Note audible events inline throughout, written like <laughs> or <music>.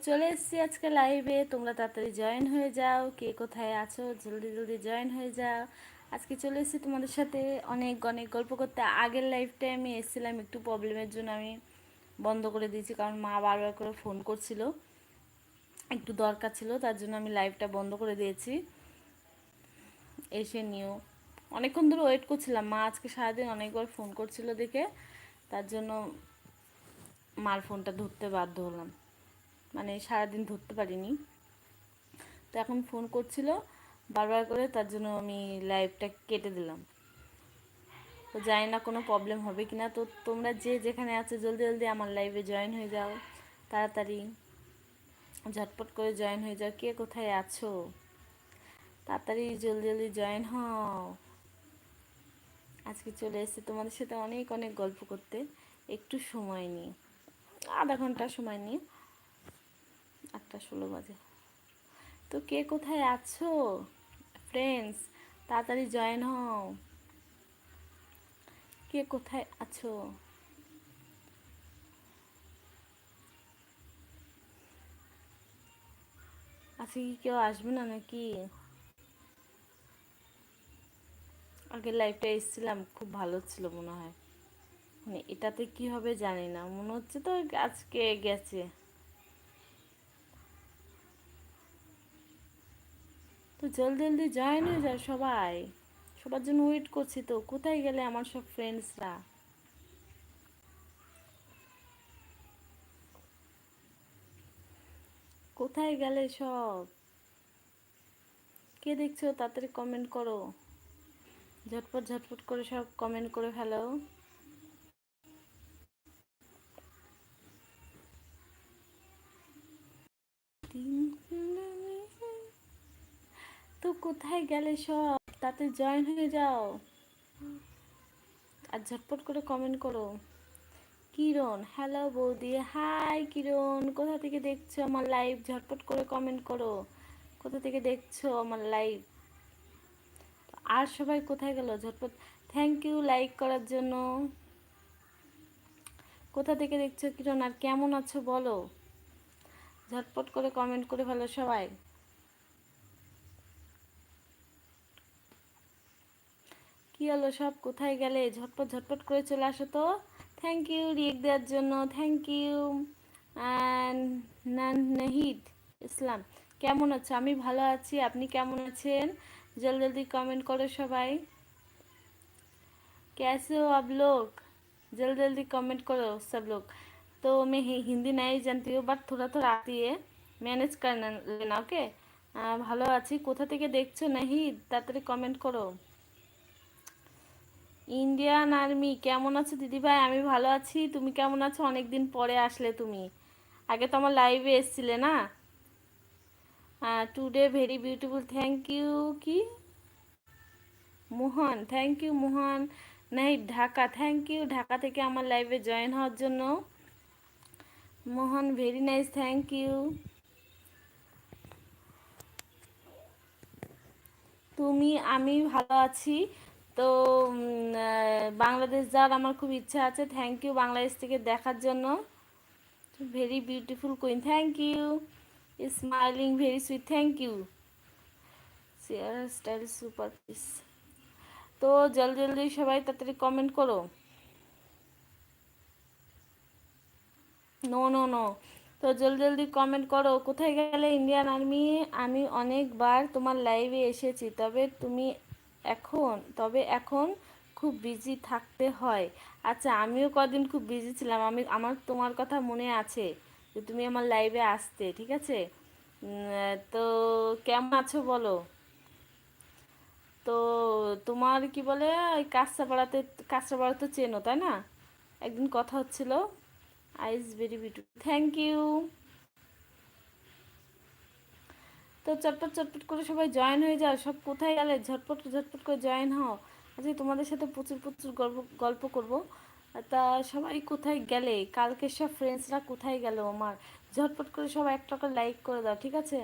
চলে এসেছি আজকে লাইভে তোমরা তাড়াতাড়ি জয়েন হয়ে যাও। কে কোথায় আছো? জলদি জলদি জয়েন হয়ে যাও। আজকে চলে এসেছি তোমাদের সাথে অনেক অনেক গল্প করতে। আগের লাইফটাই আমি এসেছিলাম একটু প্রবলেমের জন্য। আমি বন্ধ করে দিয়েছি কারণ মা বারবার করে ফোন করছিল। একটু দরকার ছিল, তার জন্য আমি লাইভটা বন্ধ করে দিয়েছি। এসে নিও। অনেকক্ষণ ধরে ওয়েট করছিলাম। মা আজকে সারাদিন অনেকবার ফোন করছিল দেখে। তার জন্য মার ফোনটা ধরতে বাধ্য হলাম। মানে সারাদিন ধরতে পারিনি। তো এখন ফোন করছিল, বারবার করে তার জন্য আমি লাইভটা কেটে দিলাম। তো জানি না কোনো প্রবলেম হবে কি না তো তোমরা যে যেখানে আছো, জলদি জলদি আমার লাইভে জয়েন হয়ে যাও। তাড়াতাড়ি, ঝটপট করে জয়েন হয়ে যাও। কে কোথায় আছো? তাড়াতাড়ি জলদি জলদি জয়েন হও। আজকে চলে এসেছি তোমাদের সাথে অনেক অনেক গল্প করতে। একটু সময় নিয়ে আধা ঘণ্টা সময় নিয়ে আটটা ষোলো বাজে। তো কে কোথায় আছো? ফ্রেন্ডস তাড়াতাড়ি জয়েন হও। কে কোথায় আছো? আজকে কি কেউ আসবে না নাকি? আগের লাইফটা এসেছিলাম, খুব ভালো ছিল মনে হয়। মানে এটাতে কি হবে জানি না। মনে হচ্ছে তো আজকে গেছে। জলদি জলদি জয়েন হয়ে যাও সবাই। সবার জন্য ওয়েট করছি তো। কোথায় গেলে আমার সব ফ্রেন্ডসরা কোথায় গেলে সব? কে দেখছ? তাড়াতাড়ি কমেন্ট করো। ঝটপট ঝটপট করে সব কমেন্ট করে ফেলো। তো কোথায় গেলে সব? তাতে জয়েন হয়ে যাও। আর ঝটপট করে কমেন্ট করো। কিরণ হ্যালো বৌদি। হাই কিরণ, কোথা থেকে দেখছ আমার লাইভ ঝটপট করে কমেন্ট করো। কোথা থেকে দেখছ আমার লাইভ আর সবাই কোথায় গেল? ঝটপট থ্যাংক ইউ লাইক করার জন্য। কোথা থেকে দেখছ কিরণ? আর কেমন আছো বলো? ঝটপট করে কমেন্ট করে ফেলো সবাই। কী হলো সব? কোথায় গেলে? ঝটপট ঝটপট করে চলে আসো তো। থ্যাংক ইউ রিয়েক দেওয়ার জন্য। থ্যাংক ইউ নাহিদ ইসলাম, কেমন আছো? আমি ভালো আছি। আপনি কেমন আছেন? জলদি জলদি কমেন্ট করো সবাই। कैसे हो লোক लोग জলদি কমেন্ট করো সব লোক তো আমি হিন্দি নাই नहीं जानती हूँ থোড়া थोड़ा ম্যানেজ করে না ওকে? ভালো আছি। কোথা থেকে দেখছ, নাহিদ? তাড়াতাড়ি কমেন্ট করো। ইন্ডিয়ান আর্মি, কেমন আছো দিদিভাই আমি ভালো আছি। তুমি কেমন আছো? অনেক দিন পরে আসলে তুমি। আগে তো আমার লাইভে এসছিলে না? Today very beautiful thank you কি? Mohan thank you Mohan. নাই ঢাকা থ্যাংক ইউ ঢাকা থেকে আমার লাইভে জয়েন হওয়ার জন্য। Mohan very nice thank you তুমি, আমি ভালো আছি। তো বাংলাদেশ যাওয়ার আমার খুব ইচ্ছা আছে। থ্যাংক ইউ বাংলাদেশ থেকে দেখার জন্য। Very beautiful queen thank you smiling very sweet thank you share style super piece তো, জলদি জলদি সবাই তাড়াতাড়ি কমেন্ট করো। নো নো নো তো, জলদি জলদি কমেন্ট করো। কোথায় গেলে ইন্ডিয়ান আর্মি আমি অনেকবার তোমার লাইভে এসেছি। তবে তুমি এখন, তবে এখন খুব বিজি থাকতে হয়। আচ্ছা আমিও কদিন খুব বিজি ছিলাম। আমি, আমার তোমার কথা মনে আছে যে তুমি আমার লাইভে আসতে, ঠিক আছে? তো কেমন আছো বলো? তো তোমার কি বলে, ওই কাঁচরাপাড়াতে, কাঁচরাপাড়া তো চেনো, তাই না? একদিন কথা হচ্ছিল। Ice very beauty thank you তো চটপট চটপট করে সবাই জয়েন হয়ে যাও, সব কোথায় গেলে? ঝটপট ঝটপট করে জয়েন হও। আজকে তোমাদের সাথে প্রচুর প্রচুর গল্প গল্প করব। তা সবাই কোথায় গেলে? কালকে সব ফ্রেন্ডসরা কোথায় গেল আমার? ঝটপট করে সবাই একটা করে লাইক করে দাও, ঠিক আছে?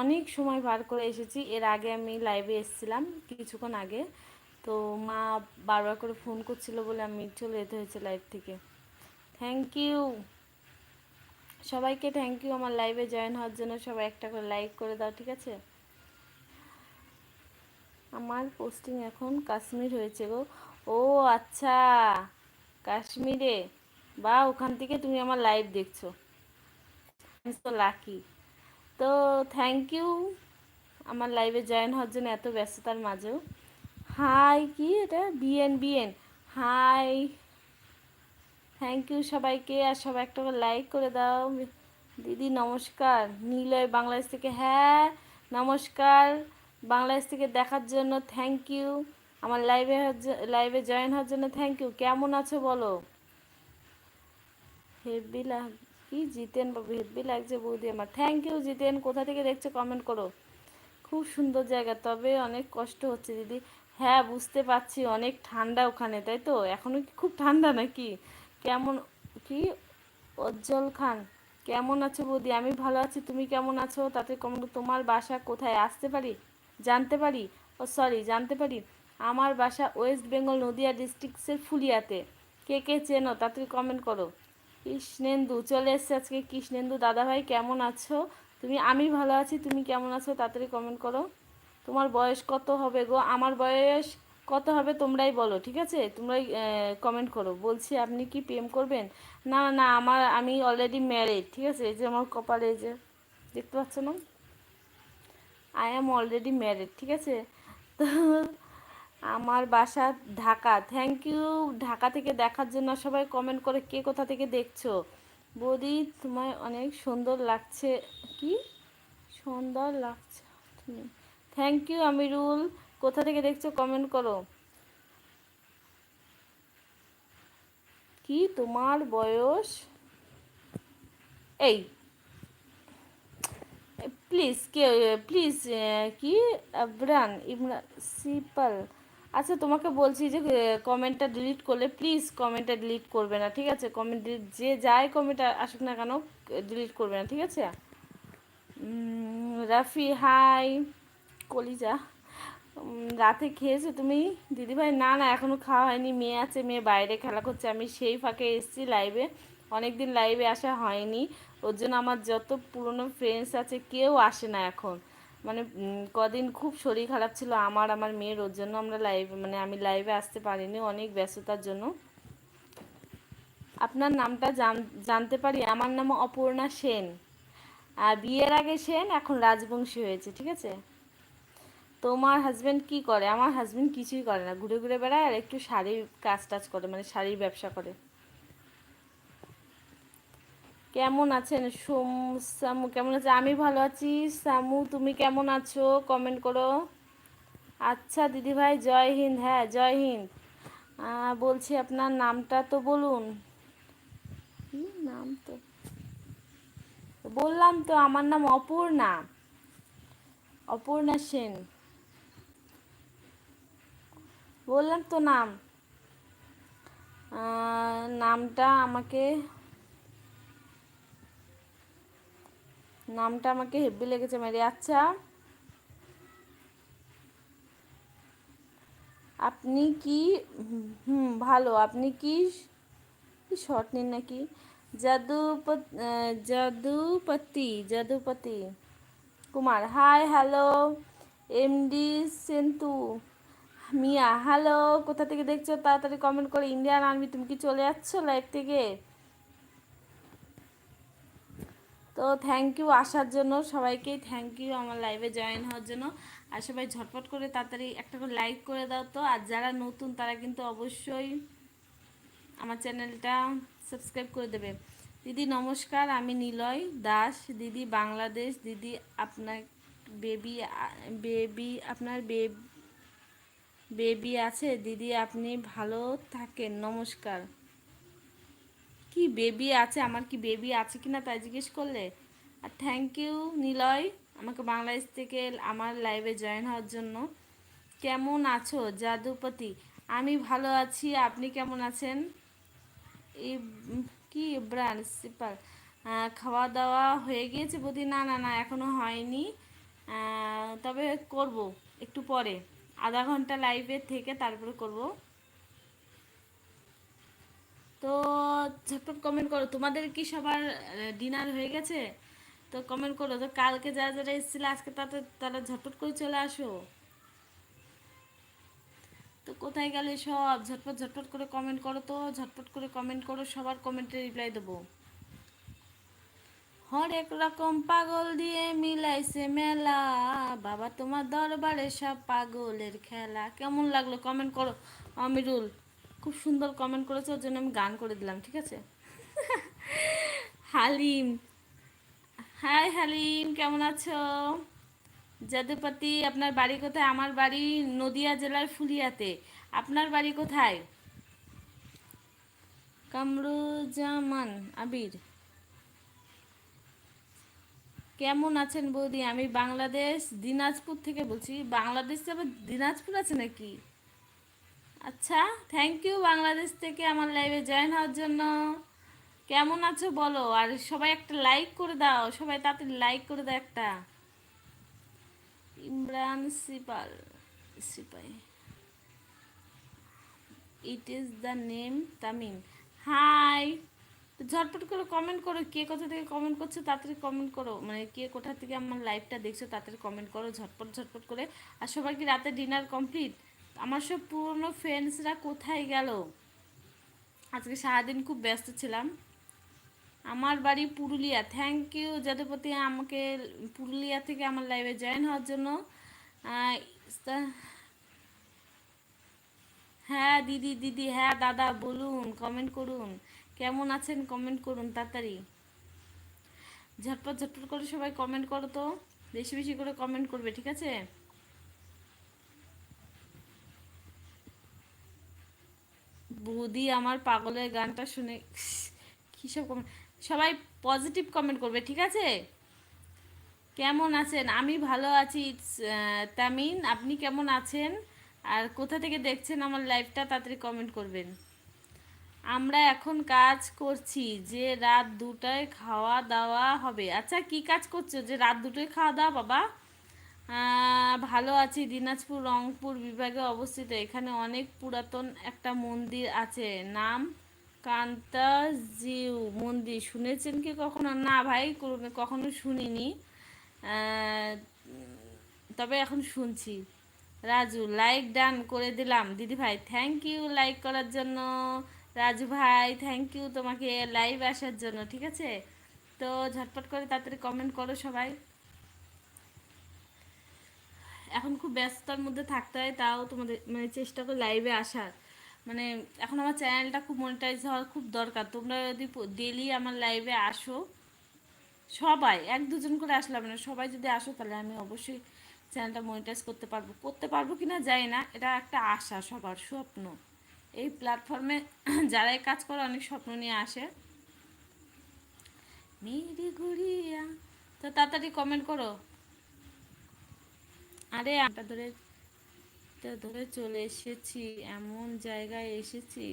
অনেক সময় বার করে এসেছি। এর আগে আমি লাইভে এসেছিলাম কিছুক্ষণ আগে। তো মা বারবার করে ফোন করছিল বলে আমি চলে যেতে হয়েছে লাইভ থেকে। থ্যাংক ইউ সবাইকে থ্যাংক ইউ আমার লাইভে জয়েন হওয়ার জন্য সবাই একটা করে লাইক করে দাও, ঠিক আছে? আমার পোস্টিং এখন কাশ্মীর হয়েছে গো। ও আচ্ছা কাশ্মীরে। বা, ওখান থেকে তুমি আমার লাইভ দেখছ। তো লাকি তো থ্যাংক ইউ আমার লাইভে জয়েন হওয়ার জন্য এত ব্যস্ততার মাঝেও। হাই কি এটা? BN BN hi thank you সবাইকে, আর সবাই একটা লাইক করে দাও। দিদি, নমস্কার। নীলয় বাংলাদেশ থেকে হ্যাঁ নমস্কার। বাংলাদেশ থেকে দেখার জন্য থ্যাংক ইউ আমার লাইভে লাইভে জয়েন হওয়ার জন্য থ্যাংক ইউ কেমন আছো বলো? হেভি লাগ, কি জিতেন বাবু হেভি লাগছে বৌদি আমার। থ্যাংক ইউ জিতেন, কোথা থেকে দেখছ কমেন্ট করো। খুব সুন্দর জায়গা, তবে অনেক কষ্ট হচ্ছে দিদি। হ্যাঁ বুঝতে পারছি, অনেক ঠান্ডা ওখানে, তাই তো? এখনও কি খুব ঠান্ডা নাকি? কেমন, কি? উজ্জ্বল খান, কেমন আছো বৌদি? আমি ভালো আছি, তুমি কেমন আছো? তাতে কমেন্ট তোমার বাসা কোথায়? আসতে পারি? জানতে পারি? ও সরি জানতে পারি। আমার বাসা ওয়েস্ট বেঙ্গল নদিয়া ডিস্ট্রিক্টসের ফুলিয়াতে। কে কে চেনো? তাতে কমেন্ট করো। কৃষ্ণেন্দু, চলে এসছে আজকে। কৃষ্ণেন্দু দাদাভাই, কেমন আছো? তুমি, আমি ভালো আছি, তুমি কেমন আছো? তাড়াতাড়ি কমেন্ট করো। তোমার বয়স কত হবে গো? আমার বয়স কত হবে তোমরাই বলো, ঠিক আছে? তোমরাই কমেন্ট করো। বলছি, আপনি কি প্রেম করবেন? না না আমার, আমি অলরেডি ম্যারিড ঠিক আছে? এই যে আমার কপালে যে, দেখতে পাচ্ছ না? আই অ্যাম অলরেডি ম্যারিড ঠিক আছে? <laughs> তো আমার বাসা ঢাকা। থ্যাংক ইউ ঢাকা থেকে দেখার জন্য সবাই কমেন্ট করে কে কোথা থেকে দেখছ? বৌদি, তোমায় অনেক সুন্দর লাগছে। কি? সুন্দর লাগছে। Thank you Amirul. কোথা থেকে দেখছ কমেন্ট করো। কি তোমার বয়স? এই। প্লিজ কে প্লিজ কি? ইমরান ইমরান, সিপাল। আচ্ছা তোমাকে বলছি যে কমেন্টটা ডিলিট করলে প্লিজ কমেন্টটা ডিলিট করবে না, ঠিক আছে? কমেন্ট যে যায় কমেন্ট আসুক না কেন ডিলিট করবে না, ঠিক আছে? রাফি হাই কলিজা। রাতে খেয়েছো তুমি? দিদিভাই, না না এখনও খাওয়া হয়নি। মেয়ে আছে, মেয়ে বাইরে খেলা করছে। আমি সেই ফাঁকে এসেছি লাইভে অনেক দিন লাইভে আসা হয়নি। ওর জন্য আমার যত পুরনো ফ্রেন্ডস আছে, কেউ আসে না এখন। মানে কদিন খুব শরীর খারাপ ছিল আমার আমার মেয়ের। ওর জন্য আমরা লাইভে মানে আমি লাইভে আসতে পারিনি অনেক ব্যস্ততার জন্য। আপনার নামটা জানতে পারি? আমার নাম অপর্ণা সেন। আর বিয়ের আগে সেন, এখন রাজবংশী হয়েছে, ঠিক আছে? তোমার হাজব্যান্ড কি করে? আমার হাজব্যান্ড কিছুই করে না। ঘুরে ঘুরে বেড়ায় আর একটু শাড়ির কাজ টাজ করে মানে শাড়ির ব্যবসা করে। কেমন আছেন? সোম, সামু কেমন আছে? আমি ভালো আছি। সামু, তুমি কেমন আছো? কমেন্ট করো। আচ্ছা দিদিভাই, জয় হিন্দ। হ্যাঁ জয় হিন্দ। বলছি আপনার নামটা তো বলুন। নাম তো? বললাম তো, আমার নাম অপূর্ণা। অপূর্ণা সেন। বললাম তো নাম। নামটা আমাকে নামটা আমাকে হেভি লেগেছে মেরে আচ্ছা আপনি কি, হুম, ভালো। আপনি কি শর্ট নিন নাকি? যাদুপত Jadupati Jadupati Kumar. Hi, hello MD Sentu Mia, hello, কোথা থেকে দেখছ? তাড়াতাড়ি কমেন্ট করে। ইন্ডিয়ান আর্মি, তুমি কি চলে যাচ্ছ লাইভ থেকে? তো থ্যাংক ইউ আসার জন্য সবাইকেই থ্যাংক ইউ আমার লাইভে জয়েন হওয়ার জন্য। আর সবাই ঝটপট করে তাড়াতাড়ি একটা করে লাইক করে দাও তো। আর যারা নতুন, তারা কিন্তু অবশ্যই আমার চ্যানেলটা সাবস্ক্রাইব করে দেবে। দিদি, নমস্কার, আমি নিলয় দাস। দিদি, বাংলাদেশ। দিদি, আপনার বেবি বেবি আপনার বেবি আছে, দিদি আপনি ভালো থাকেন, নমস্কার। কি বেবি আছে? আমার কি বেবি আছে কি না তাই জিজ্ঞেস করলে? আর থ্যাংক ইউ নিলয়, আমাকে বাংলাদেশ থেকে আমার লাইভে জয়েন হওয়ার জন্য। কেমন আছো, জাদুপতি? আমি ভালো আছি, আপনি কেমন আছেন? কি ব্রান্ড সিপার খাওয়া দাওয়া হয়ে গিয়েছে বদি না না না এখনও হয়নি। তবে করব, একটু পরে। আধা ঘণ্টা লাইভে থেকে তারপরে করব। তো ঝটপট কমেন্ট করো। তোমাদের কি সবার ডিনার হয়ে গেছে? তো কমেন্ট করো। তো কালকে যারা যারা এসেছিলে আজকে তাদের, তারা ঝটপট করে চলে আসো। তো কোথায় গেলে সব? ঝটপট ঝটপট করে কমেন্ট করো তো। ঝটপট করে কমেন্ট করো। সবার কমেন্টে রিপ্লাই দেবো। হরেক রকম পাগল দিয়ে মিলাইছে মেলা। বাবা, তোমার দরবারে সব পাগলের খেলা। কেমন লাগল কমেন্ট করো অমিরুল খুব সুন্দর কমেন্ট করেছে, ওর জন্য আমি গান করে দিলাম, ঠিক আছে? <laughs> হালিম। হাই হালিম, কেমন আছো? যদুপতি আপনার বাড়ি কোথায়? আমার বাড়ি নদিয়া জেলার ফুলিয়াতে। আপনার বাড়ি কোথায়? কামরুজামান আবির। কেমন আছেন বৌদি? আমি বাংলাদেশ, দিনাজপুর থেকে বলছি। বাংলাদেশে আবার দিনাজপুর আছে নাকি? আচ্ছা থ্যাংক ইউ বাংলাদেশ থেকে আমার লাইভে জয়েন হওয়ার জন্য। কেমন আছো বলো? আর সবাই একটা লাইক করে দাও। সবাই তাড়াতাড়ি লাইক করে দাও একটা। Imran Sipal, Sipai. It is the name Tamim hi ঝটপট করে কমেন্ট করো, কে কোথা থেকে কমেন্ট করছ তাড়াতাড়ি কমেন্ট করো। মানে কে কোথা থেকে আমার লাইভটা দেখছ তাড়াতাড়ি কমেন্ট করো, ঝটপট ঝটপট করে। আর সবার কি রাতে ডিনার কমপ্লিট আমার সব পুরনো ফ্রেন্ডসরা কোথায় গেল? আজকে সারাদিন খুব ব্যস্ত ছিলাম। আমার বাড়ি পুরুলিয়া। থ্যাংক ইউ যদুপতি আমাকে পুরুলিয়া থেকে আমার লাইভে জয়েন হওয়ার জন্য। হ্যাঁ দিদি দিদি হ্যাঁ দাদা, বলুন কমেন্ট করুন। কেমন আছেন কমেন্ট করুন তাড়াতাড়ি। ঝটপট ঝটপট করে সবাই কমেন্ট করো তো। বেশি বেশি করে কমেন্ট করবে, ঠিক আছে? বৌদি আমার পাগলের গানটা শুনে <laughs> কী সব কমেন্ট সবাই পজিটিভ কমেন্ট করবে, ঠিক আছে? কেমন আছেন? আমি ভালো আছি তামিন। আপনি কেমন আছেন? আর কোথা থেকে দেখছেন আমার লাইভটা তাড়াতাড়ি কমেন্ট করবেন। আমরা এখন কাজ করছি যে রাত দুটায় খাওয়া দাওয়া হবে। আচ্ছা কি কাজ করছ? যে রাত দুটোয় খাওয়া দাওয়া, বাবা? ভালো আছি। দিনাজপুর, রংপুর বিভাগে অবস্থিত। এখানে অনেক পুরাতন একটা মন্দির আছে। নাম কান্তাজিউ মন্দির। শুনেছেন কি কখনো? না ভাই কখনো শুনিনি। তবে এখন শুনছি। রাজু লাইক ডান করে দিলাম। দিদি ভাই থ্যাংক ইউ লাইক করার জন্য। রাজু ভাই থ্যাংক ইউ তোমাকে লাইভ আসার জন্য, ঠিক আছে? তো ঝটপট করে তাড়াতাড়ি কমেন্ট করো সবাই। এখন খুব ব্যস্ততার মধ্যে থাকতে হয়, তাও তোমাদের মানে চেষ্টা করে লাইভে আসার। মানে এখন আমার চ্যানেলটা খুব মনিটাইজ হওয়ার খুব দরকার। তোমরা যদি ডেলি আমার লাইভে আসো, সবাই, এক দুজন করে আসলাম না, সবাই যদি আসো তাহলে আমি অবশ্যই চ্যানেলটা মনিটাইজ করতে পারব। করতে পারব কি না জানি না, এটা একটা আশা সবার, স্বপ্ন। এই প্ল্যাটফর্মে <clears throat> যারাই কাজ করে অনেক স্বপ্ন নিয়ে আসে। মেরি গুড়িয়া তো তাড়াতাড়ি কমেন্ট করো। আরে আটা ধরে ধরে চলে এসেছি, এমন জায়গায় এসেছি,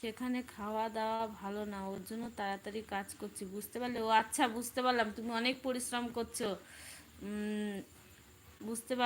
সেখানে খাওয়া দাওয়া ভালো না, ওর জন্য তাড়াতাড়ি কাজ করছি, বুঝতে পারলে? ও আচ্ছা বুঝতে পারলাম, তুমি অনেক পরিশ্রম করছ। বুঝতে পার